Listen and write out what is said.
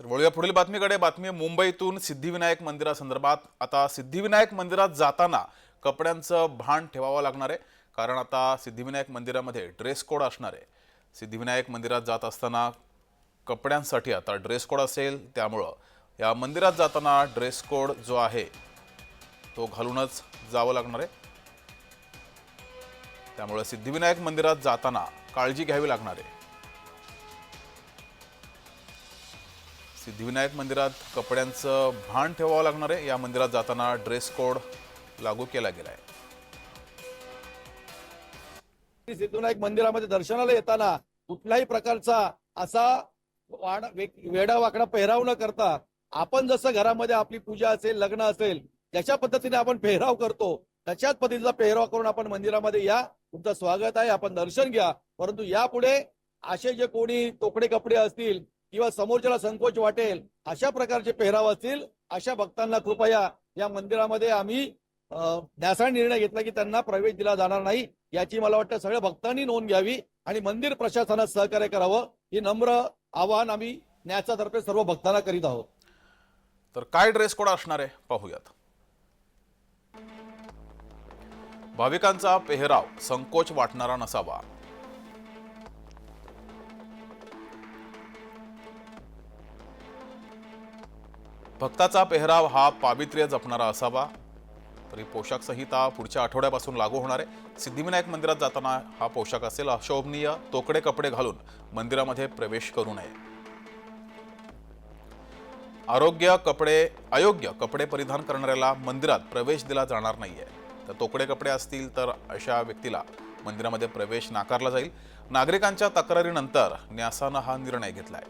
तर वळूया पुढील बातमीकडे. बातमी मुंबईतून सिद्धिविनायक मंदिरासंदर्भात. आता सिद्धिविनायक मंदिरात जाताना कपड्यांचं भान ठेवावं लागणार आहे. कारण आता सिद्धिविनायक मंदिरामध्ये ड्रेस कोड असणार आहे. सिद्धिविनायक मंदिरात जात असताना कपड्यांसाठी आता ड्रेस कोड असेल. त्यामुळं या मंदिरात जाताना ड्रेस कोड जो आहे तो घालूनच जावं लागणार आहे. त्यामुळे सिद्धिविनायक मंदिरात जाताना काळजी घ्यावी लागणार आहे. सिद्धिविनायक मंदिरात कपड्यांचं भान ठेवावं लागणार आहे. या मंदिरात जाताना ड्रेस कोड लागू केला गेला आहे सिद्धिविनायक मंदिरामध्ये दर्शनाला येताना कुठल्याही प्रकारचा असा वेडा वाकडा पेहराव न करता आपण जसं घरामध्ये आपली पूजा असेल लग्न असेल ज्याच्या पद्धतीने आपण पेहराव करतो त्याच्याच पद्धतीचा पेहराव करून आपण मंदिरामध्ये या. तुमचं स्वागत आहे. आपण दर्शन घ्या. परंतु यापुढे असे जे कोणी तोकडे कपडे असतील किंवा समोरच्याला संकोच वाटेल अशा प्रकारचे पेहराव असतील अशा भक्तांना कृपया या मंदिरामध्ये आम्ही न्यासा निर्णय घेतला की त्यांना प्रवेश दिला जाणार नाही याची मला वाटतं सगळ्या भक्तांनी नोंद घ्यावी आणि मंदिर प्रशासनात सहकार्य करावं ही नम्र आवाहन आम्ही न्यासातर्फे सर्व भक्तांना करीत आहोत. तर काय ड्रेस कोड असणार आहे? पाहूयात. भाविकांचा पेहराव संकोच वाटणारा नसावा. भक्ताचा पेहराव हा पावित्र्य जपणारा असावा. तरी पोशाख संहिता पुढच्या आठवड्यापासून लागू होणार आहे. सिद्धिविनायक मंदिरात जाताना हा पोशाख असेल अशोभनीय. तोकडे कपडे घालून मंदिरामध्ये प्रवेश करू नये. आरोग्य कपडे अयोग्य कपडे परिधान करणाऱ्याला मंदिरात प्रवेश दिला जाणार नाही आहे तर तोकडे कपडे असतील तर अशा व्यक्तीला मंदिरामध्ये प्रवेश नाकारला जाईल. नागरिकांच्या तक्रारीनंतर न्यासानं हा निर्णय घेतलाय.